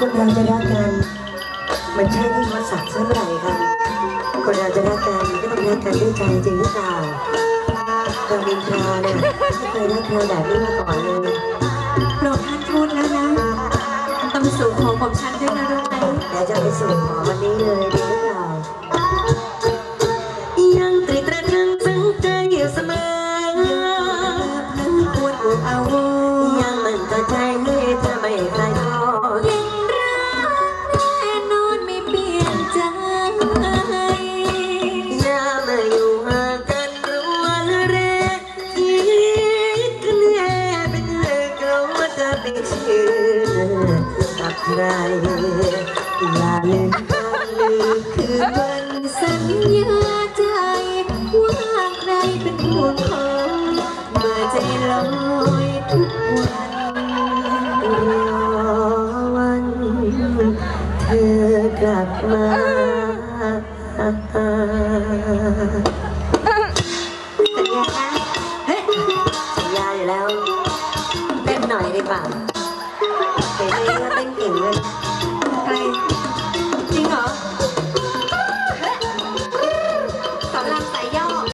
คนเราจะรักกัน มันใช่ที่วัดศักดิ์เท่าไหร่คะคนเราจะรักกันก็ต้องรักกันด้วยใจจริงหรือเปล่าเรามินทราเนี่ยไม่เคยรักใครแบบนี้มาก่อนเลยโปรดท่านพูดแล้วนะต้องสู่ของผมฉันด้วยนะด้วยเแต่จะไปสู่ขอวันนี้เลยดีหรือเปล่ายังตรีตรึงนักงใจอยู่เสมอควรเอา ชื่อกับใครอย่าลืมกันลืมคือวันสัญญาใจ ว่าใครเป็นผู้คอยเมื่อใจลอยทุกวันรอวันเธอกลับมา น่อดีกว่าเดี๋ยวนี้ก็เป็นหญิงเลยใช่